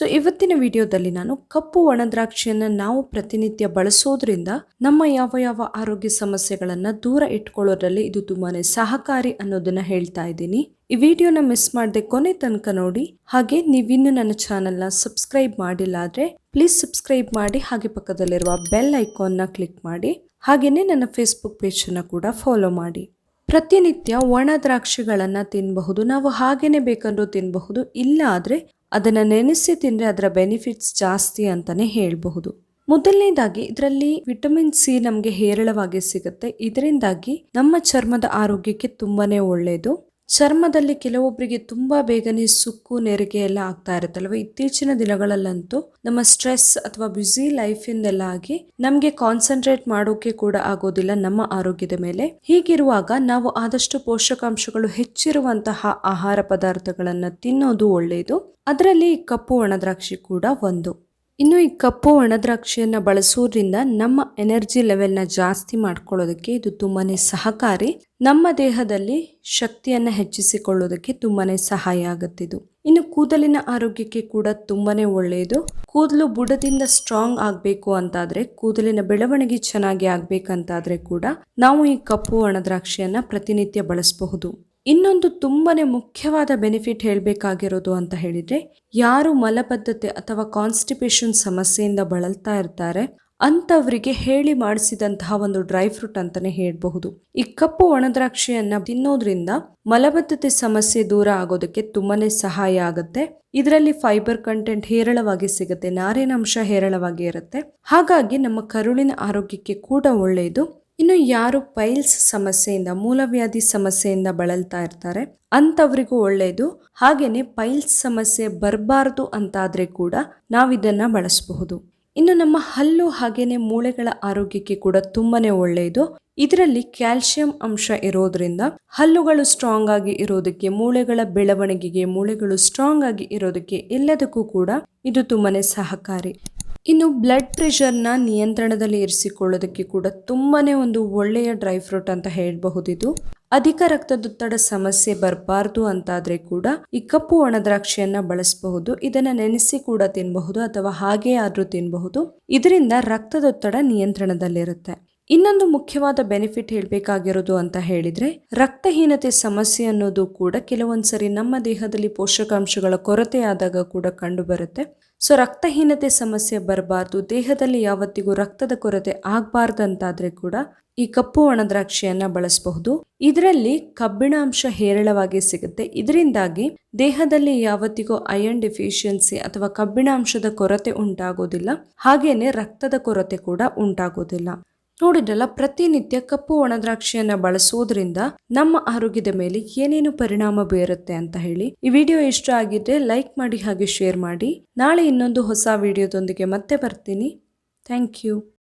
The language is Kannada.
ಸೊ ಇವತ್ತಿನ ವಿಡಿಯೋದಲ್ಲಿ ನಾನು ಕಪ್ಪು ಒಣದ್ರಾಕ್ಷಿಯನ್ನು ನಾವು ಪ್ರತಿನಿತ್ಯ ಬಳಸೋದ್ರಿಂದ ನಮ್ಮ ಯಾವ ಯಾವ ಆರೋಗ್ಯ ಸಮಸ್ಯೆಗಳನ್ನು ದೂರ ಇಟ್ಕೊಳ್ಳೋದ್ರಲ್ಲಿ ಇದು ತುಂಬಾನೇ ಸಹಕಾರಿ ಅನ್ನೋದನ್ನ ಹೇಳ್ತಾ ಇದ್ದೀನಿ. ಈ ವಿಡಿಯೋನ ಮಿಸ್ ಮಾಡದೆ ಕೊನೆ ತನಕ ನೋಡಿ. ಹಾಗೆ ನೀವಿನ್ನು ನನ್ನ ಚಾನೆಲ್ನ ಸಬ್ಸ್ಕ್ರೈಬ್ ಮಾಡಿಲ್ಲ ಆದ್ರೆ ಪ್ಲೀಸ್ ಸಬ್ಸ್ಕ್ರೈಬ್ ಮಾಡಿ, ಹಾಗೆ ಪಕ್ಕದಲ್ಲಿರುವ ಬೆಲ್ ಐಕಾನ್ನ ಕ್ಲಿಕ್ ಮಾಡಿ. ಹಾಗೆಯೇ ನನ್ನ ಫೇಸ್ಬುಕ್ ಪೇಜನ್ನು ಕೂಡ ಫಾಲೋ ಮಾಡಿ. ಪ್ರತಿನಿತ್ಯ ಒಣ ದ್ರಾಕ್ಷಿಗಳನ್ನು ತಿನ್ನಬಹುದು ನಾವು ಹಾಗೇನೆ ಬೇಕಂದ್ರೂ ತಿನ್ನಬಹುದು ಇಲ್ಲ ಆದರೆ ಅದನ್ನು ನೆನೆಸಿ ತಿಂದರೆ ಅದರ ಬೆನಿಫಿಟ್ಸ್ ಜಾಸ್ತಿ ಅಂತಲೇ ಹೇಳಬಹುದು. ಮೊದಲನೇದಾಗಿ ಇದರಲ್ಲಿ ವಿಟಮಿನ್ ಸಿ ನಮಗೆ ಹೇರಳವಾಗಿ ಸಿಗುತ್ತೆ. ಇದರಿಂದಾಗಿ ನಮ್ಮ ಚರ್ಮದ ಆರೋಗ್ಯಕ್ಕೆ ತುಂಬಾನೇ ಒಳ್ಳೆಯದು ಚರ್ಮದಲ್ಲಿ ಕೆಲವೊಬ್ಬರಿಗೆ ತುಂಬಾ ಬೇಗನೆ ಸುಕ್ಕು, ನೆರಿಗೆ ಎಲ್ಲ ಆಗ್ತಾ ಇರುತ್ತಲ್ವ? ಇತ್ತೀಚಿನ ದಿನಗಳಲ್ಲಂತೂ ನಮ್ಮ ಸ್ಟ್ರೆಸ್ ಅಥವಾ ಬ್ಯುಸಿ ಲೈಫಿಂದೆಲ್ಲ ಆಗಿ ನಮಗೆ ಕಾನ್ಸಂಟ್ರೇಟ್ ಮಾಡೋಕೆ ಕೂಡ ಆಗೋದಿಲ್ಲ ನಮ್ಮ ಆರೋಗ್ಯದ ಮೇಲೆ. ಹೀಗಿರುವಾಗ ನಾವು ಆದಷ್ಟು ಪೋಷಕಾಂಶಗಳು ಹೆಚ್ಚಿರುವಂತಹ ಆಹಾರ ಪದಾರ್ಥಗಳನ್ನ ತಿನ್ನೋದು ಒಳ್ಳೆಯದು ಅದರಲ್ಲಿ ಕಪ್ಪು ಒಣದ್ರಾಕ್ಷಿ ಕೂಡ ಒಂದು. ಇನ್ನು ಈ ಕಪ್ಪು ಒಣದ್ರಾಕ್ಷಿಯನ್ನು ಬಳಸೋದ್ರಿಂದ ನಮ್ಮ ಎನರ್ಜಿ ಲೆವೆಲ್ನ ಜಾಸ್ತಿ ಮಾಡ್ಕೊಳ್ಳೋದಕ್ಕೆ ಇದು ತುಂಬಾ ಸಹಕಾರಿ. ನಮ್ಮ ದೇಹದಲ್ಲಿ ಶಕ್ತಿಯನ್ನು ಹೆಚ್ಚಿಸಿಕೊಳ್ಳೋದಕ್ಕೆ ತುಂಬಾ ಸಹಾಯ ಆಗುತ್ತಿದ್ದು ಇನ್ನು ಕೂದಲಿನ ಆರೋಗ್ಯಕ್ಕೆ ಕೂಡ ತುಂಬಾ ಒಳ್ಳೆಯದು. ಕೂದಲು ಬುಡದಿಂದ ಸ್ಟ್ರಾಂಗ್ ಆಗಬೇಕು ಅಂತಾದರೆ, ಕೂದಲಿನ ಬೆಳವಣಿಗೆ ಚೆನ್ನಾಗಿ ಆಗಬೇಕಂತಾದರೆ ಕೂಡ ನಾವು ಈ ಕಪ್ಪು ಒಣದ್ರಾಕ್ಷಿಯನ್ನು ಪ್ರತಿನಿತ್ಯ ಬಳಸಬಹುದು. ಇನ್ನೊಂದು ತುಂಬಾ ಮುಖ್ಯವಾದ ಬೆನಿಫಿಟ್ ಹೇಳಬೇಕಾಗಿರೋದು ಅಂತ ಹೇಳಿದರೆ, ಯಾರು ಮಲಬದ್ಧತೆ ಅಥವಾ ಕಾನ್ಸ್ಟಿಪೇಷನ್ ಸಮಸ್ಯೆಯಿಂದ ಬಳಲ್ತಾ ಇರ್ತಾರೆ, ಅಂಥವರಿಗೆ ಹೇಳಿ ಮಾಡಿಸಿದಂತಹ ಒಂದು ಡ್ರೈ ಫ್ರೂಟ್ ಅಂತಲೇ ಹೇಳಬಹುದು. ಈ ಕಪ್ಪು ಒಣದ್ರಾಕ್ಷಿಯನ್ನು ತಿನ್ನೋದ್ರಿಂದ ಮಲಬದ್ಧತೆ ಸಮಸ್ಯೆ ದೂರ ಆಗೋದಕ್ಕೆ ತುಂಬಾನೇ ಸಹಾಯ ಆಗುತ್ತೆ. ಇದರಲ್ಲಿ ಫೈಬರ್ ಕಂಟೆಂಟ್ ಹೇರಳವಾಗಿ ಸಿಗುತ್ತೆ ನಾರಿನಾಂಶ ಹೇರಳವಾಗಿ ಇರುತ್ತೆ. ಹಾಗಾಗಿ ನಮ್ಮ ಕರುಳಿನ ಆರೋಗ್ಯಕ್ಕೆ ಕೂಡ ಒಳ್ಳೆಯದು ಇನ್ನು ಯಾರು ಪೈಲ್ಸ್ ಸಮಸ್ಯೆಯಿಂದ, ಮೂಲವ್ಯಾಧಿ ಸಮಸ್ಯೆಯಿಂದ ಬಳಲ್ತಾ ಇರ್ತಾರೆ, ಅಂಥವ್ರಿಗೂ ಒಳ್ಳೆಯದು ಹಾಗೆಯೇ ಪೈಲ್ಸ್ ಸಮಸ್ಯೆ ಬರಬಾರ್ದು ಅಂತಾದರೆ ಕೂಡ ನಾವಿದನ್ನು ಬಳಸಬಹುದು. ಇನ್ನು ನಮ್ಮ ಹಲ್ಲು ಹಾಗೆಯೇ ಮೂಳೆಗಳ ಆರೋಗ್ಯಕ್ಕೆ ಕೂಡ ತುಂಬಾನೇ ಒಳ್ಳೆಯದು ಇದರಲ್ಲಿ ಕ್ಯಾಲ್ಸಿಯಂ ಅಂಶ ಇರೋದ್ರಿಂದ ಹಲ್ಲುಗಳು ಸ್ಟ್ರಾಂಗ್ ಆಗಿ ಇರೋದಕ್ಕೆ, ಮೂಳೆಗಳ ಬೆಳವಣಿಗೆಗೆ, ಮೂಳೆಗಳು ಸ್ಟ್ರಾಂಗ್ ಆಗಿ ಇರೋದಕ್ಕೆ ಎಲ್ಲದಕ್ಕೂ ಕೂಡ ಇದು ತುಂಬಾನೇ ಸಹಕಾರಿ. ಇನ್ನು ಬ್ಲಡ್ ಪ್ರೆಷರ್ನ ನಿಯಂತ್ರಣದಲ್ಲಿ ಇರಿಸಿಕೊಳ್ಳೋದಕ್ಕೆ ಕೂಡ ತುಂಬಾನೇ ಒಂದು ಒಳ್ಳೆಯ ಡ್ರೈ ಫ್ರೂಟ್ ಅಂತ ಹೇಳಬಹುದಿದು. ಅಧಿಕ ರಕ್ತದೊತ್ತಡ ಸಮಸ್ಯೆ ಬರಬಾರ್ದು ಅಂತಾದ್ರೆ ಕೂಡ ಈ ಕಪ್ಪು ಒಣದ್ರಾಕ್ಷಿಯನ್ನು ಬಳಸಬಹುದು. ಇದನ್ನ ನೆನೆಸಿ ಕೂಡ ತಿನ್ನಬಹುದು ಅಥವಾ ಹಾಗೆ ಆದ್ರೂ ತಿನ್ನಬಹುದು ಇದರಿಂದ ರಕ್ತದೊತ್ತಡ ನಿಯಂತ್ರಣದಲ್ಲಿರುತ್ತೆ. ಇನ್ನೊಂದು ಮುಖ್ಯವಾದ ಬೆನಿಫಿಟ್ ಹೇಳಬೇಕಾಗಿರೋದು ಅಂತ ಹೇಳಿದ್ರೆ, ರಕ್ತಹೀನತೆ ಸಮಸ್ಯೆ ಅನ್ನೋದು ಕೂಡ ಕೆಲವೊಂದ್ಸರಿ ನಮ್ಮ ದೇಹದಲ್ಲಿ ಪೋಷಕಾಂಶಗಳ ಕೊರತೆ ಆದಾಗ ಕೂಡ ಕಂಡು ಬರುತ್ತೆ ಸೊ ರಕ್ತಹೀನತೆ ಸಮಸ್ಯೆ ಬರಬಾರ್ದು, ದೇಹದಲ್ಲಿ ಯಾವತ್ತಿಗೂ ರಕ್ತದ ಕೊರತೆ ಆಗಬಾರ್ದಂತಾದ್ರೆ ಕೂಡ ಈ ಕಪ್ಪು ಒಣದ್ರಾಕ್ಷಿಯನ್ನ ಬಳಸಬಹುದು. ಇದರಲ್ಲಿ ಕಬ್ಬಿಣಾಂಶ ಹೇರಳವಾಗಿ ಸಿಗುತ್ತೆ. ಇದರಿಂದಾಗಿ ದೇಹದಲ್ಲಿ ಯಾವತ್ತಿಗೂ ಅಯರ್ನ್ ಡೆಫಿಷಿಯನ್ಸಿ ಅಥವಾ ಕಬ್ಬಿಣಾಂಶದ ಕೊರತೆ ಉಂಟಾಗೋದಿಲ್ಲ. ಹಾಗೇನೆ ರಕ್ತದ ಕೊರತೆ ಕೂಡ ಉಂಟಾಗೋದಿಲ್ಲ. ನೋಡಿದ್ರಲ್ಲ, ಪ್ರತಿನಿತ್ಯ ಕಪ್ಪು ಒಣದ್ರಾಕ್ಷಿಯನ್ನ ಬಳಸೋದ್ರಿಂದ ನಮ್ಮ ಆರೋಗ್ಯದ ಮೇಲೆ ಏನೇನು ಪರಿಣಾಮ ಬೀರುತ್ತೆ ಅಂತ ಹೇಳಿ ಈ ವಿಡಿಯೋ ಇಷ್ಟ ಆಗಿದ್ರೆ ಲೈಕ್ ಮಾಡಿ ಹಾಗೆ ಶೇರ್ ಮಾಡಿ. ನಾಳೆ ಇನ್ನೊಂದು ಹೊಸ ವಿಡಿಯೋದೊಂದಿಗೆ ಮತ್ತೆ ಬರ್ತೀನಿ. Thank you.